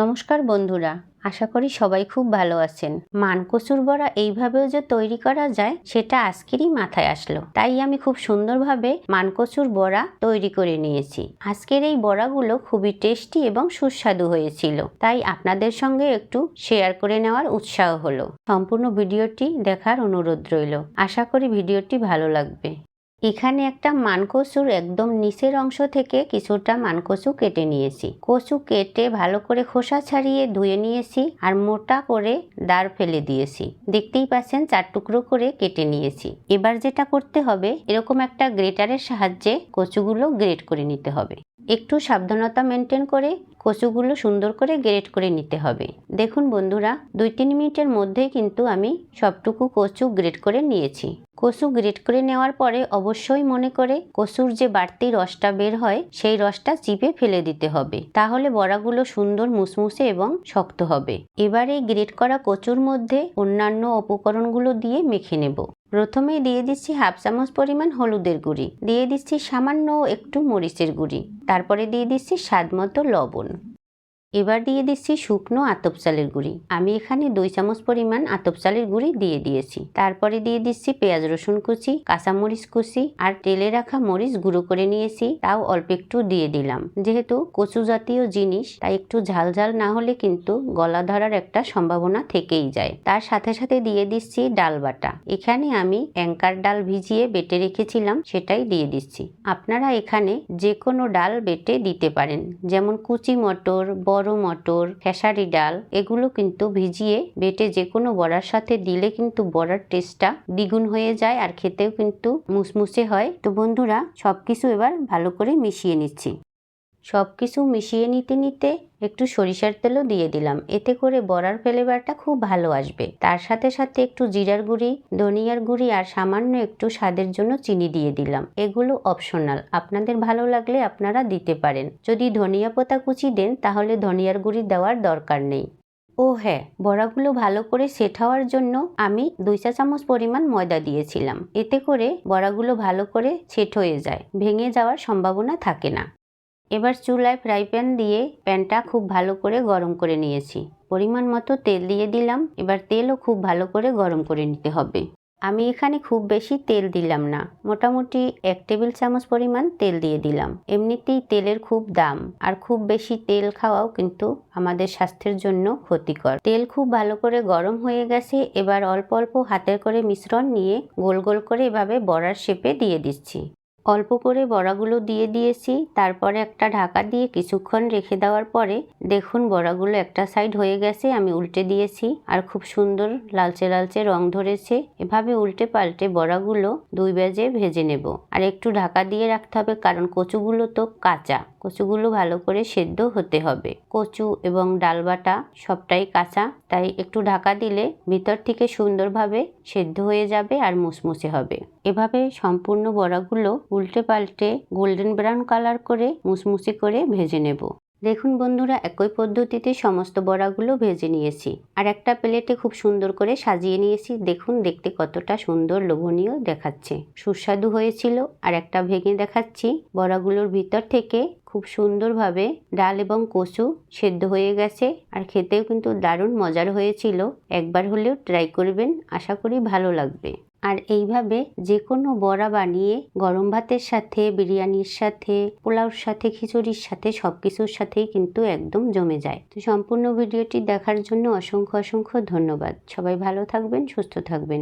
নমস্কার বন্ধুরা, আশা করি সবাই খুব ভালো আছেন। মানকচুর বড়া এইভাবেও যে তৈরি করা যায়, সেটা আজকেরই মাথায় আসলো। তাই আমি খুব সুন্দরভাবে মানকচুর বড়া তৈরি করে নিয়েছি। আজকের এই বড়াগুলো খুবই টেস্টি এবং সুস্বাদু হয়েছিল। তাই আপনাদের সঙ্গে একটু শেয়ার করে নেওয়ার উৎসাহ হলো। সম্পূর্ণ ভিডিওটি দেখার অনুরোধ রইল। আশা করি ভিডিওটি ভালো লাগবে। এখানে একটা মানকসুর একদম নিচের অংশ থেকে কিছুটা মানকসু কেটে নিয়েছি। কচু কেটে ভালো করে খোসা ছাড়িয়ে ধুয়ে নিয়েছি আর মোটা করে দাঁড় ফেলে দিয়েছি। দেখতেই পাচ্ছেন চার টুকরো করে কেটে নিয়েছি। এবার যেটা করতে হবে, এরকম একটা গ্রেটারের সাহায্যে কচুগুলো গ্রেট করে নিতে হবে। একটু সাবধানতা মেনটেন করে কচুগুলো সুন্দর করে গ্রেট করে নিতে হবে। দেখুন বন্ধুরা, দুই তিন মিনিটের মধ্যে কিন্তু আমি সবটুকু কচু গ্রেট করে নিয়েছি। কচু গ্রেট করে নেওয়ার পরে অবশ্যই মনে করে কচুর যে বাড়তি রসটা বের হয়, সেই রসটা চিপে ফেলে দিতে হবে। তাহলে বড়াগুলো সুন্দর মুসমুসে এবং শক্ত হবে। এবারে গ্রেট করা কচুর মধ্যে অন্যান্য উপকরণগুলো দিয়ে মেখে নেব। প্রথমেই দিয়ে দিচ্ছি হাফ চামচ পরিমাণ হলুদের গুঁড়ি। দিয়ে দিচ্ছি সামান্য একটু মরিচের গুঁড়ি। তারপরে দিয়ে দিচ্ছি স্বাদ মতো লবণ। এবার দিয়ে দিচ্ছি শুকনো আতপ চালের গুঁড়ি। আমি এখানে দুই চামচ পরিমাণ আতপ চালের গুঁড়ি দিয়ে দিয়েছি। তারপরে দিয়ে দিচ্ছি পেঁয়াজ রসুন কুচি, কাঁচামরিচ কুচি আর তেলে রাখা মরিচ গুঁড়ো করে নিয়েছি, তাও অল্প একটু দিয়ে দিলাম। যেহেতু কচু জাতীয় জিনিস, তাই একটু ঝাল ঝাল না হলে কিন্তু গলা ধরার একটা সম্ভাবনা থেকেই যায়। তার সাথে সাথে দিয়ে দিচ্ছি ডাল বাটা। এখানে আমি অ্যাঙ্কার ডাল ভিজিয়ে বেটে রেখেছিলাম, সেটাই দিয়ে দিচ্ছি। আপনারা এখানে যে কোনো ডাল বেটে দিতে পারেন, যেমন কুচি মটর বড় মটর, খেসারি ডাল, এগুলো কিন্তু ভিজিয়ে বেটে যে কোনো বড়ার সাথে দিলে কিন্তু বড়ার টেস্টটা দ্বিগুণ হয়ে যায় আর খেতেও কিন্তু মুসমুসে হয়। তো বন্ধুরা সব কিছু এবার ভালো করে মিশিয়ে নিচ্ছি। সব কিছু মিশিয়ে নিতে নিতে একটু সরিষার তেলও দিয়ে দিলাম। এতে করে বড়ার ফ্লেভারটা খুব ভালো আসবে। তার সাথে সাথে একটু জিরার গুঁড়ি, ধনিয়ার গুঁড়ি আর সামান্য একটু স্বাদের জন্য চিনি দিয়ে দিলাম। এগুলো অপশনাল আপনাদের ভালো লাগলে আপনারা দিতে পারেন। যদি ধনিয়া পাতা কুচি দেন, তাহলে ধনিয়ার গুঁড়ি দেওয়ার দরকার নেই। ও হ্যাঁ বড়াগুলো ভালো করে সেট হওয়ার জন্য আমি দুই চা চামচ পরিমাণ ময়দা দিয়েছিলাম। এতে করে বড়াগুলো ভালো করে সেট হয়ে যায়। ভেঙে যাওয়ার সম্ভাবনা থাকে না। এবার চুলায় ফ্রাই প্যান দিয়ে প্যানটা খুব ভালো করে গরম করে নিয়েছি। পরিমাণ মতো তেল দিয়ে দিলাম। এবার তেলও খুব ভালো করে গরম করে নিতে হবে। আমি এখানে খুব বেশি তেল দিলাম না। মোটামুটি এক টেবিল চামচ পরিমাণ তেল দিয়ে দিলাম। এমনিতেই তেলের খুব দাম। আর খুব বেশি তেল খাওয়াও কিন্তু আমাদের স্বাস্থ্যের জন্য ক্ষতিকর। তেল খুব ভালো করে গরম হয়ে গেছে। এবার অল্প অল্প হাতের করে মিশ্রণ নিয়ে গোল গোল করে এভাবে বড়ার শেপে দিয়ে দিচ্ছি। অল্প করে বড়াগুলো দিয়ে দিয়েছি, তারপরে একটা ঢাকা দিয়ে কিছুক্ষণ রেখে দেওয়ার পরে দেখুন বড়াগুলো একটা সাইড হয়ে গেছে, আমি উল্টে দিয়েছি। আর খুব সুন্দর লালচে লালচে রং ধরেছে। এভাবে উল্টে পাল্টে বড়াগুলো দুই বেজে ভেজে নেব। আর একটু ঢাকা দিয়ে রাখতে হবে, কারণ কচুগুলো তো কাঁচা। কচুগুলো ভালো করে সেদ্ধ হতে হবে। কচু এবং ডাল বাটা সবটাই কাঁচা, তাই একটু ঢাকা দিলে ভিতর থেকে সুন্দরভাবে সেদ্ধ হয়ে যাবে আর মুসমুসে হবে। এভাবে সম্পূর্ণ বড়াগুলো উল্টে পাল্টে গোল্ডেন ব্রাউন কালার করে মুসমুসি করে ভেজে নেব। দেখুন বন্ধুরা, একই পদ্ধতিতে সমস্ত বড়াগুলো ভেজে নিয়েছি। আর একটা প্লেটে খুব সুন্দর করে সাজিয়ে নিয়েছি। দেখুন, দেখতে কতটা সুন্দর লোভনীয় দেখাচ্ছে। সুস্বাদু হয়েছিল। আর একটা ভেঙে দেখাচ্ছি। বড়াগুলোর ভিতর থেকে খুব সুন্দরভাবে ডাল এবং কচু সেদ্ধ হয়ে গেছে। আর খেতেও কিন্তু দারুণ মজার হয়েছিল। একবার হলেও ট্রাই করবেন, আশা করি ভালো লাগবে। আর এইভাবে যে কোনো বড়া বানিয়ে গরম ভাতের সাথে, বিরিয়ানির সাথে, পোলাওর সাথে, খিচুড়ির সাথে সব কিছুর সাথেই কিন্তু একদম জমে যায়। তো সম্পূর্ণ ভিডিওটি দেখার জন্য অসংখ্য অসংখ্য ধন্যবাদ। সবাই ভালো থাকবেন, সুস্থ থাকবেন।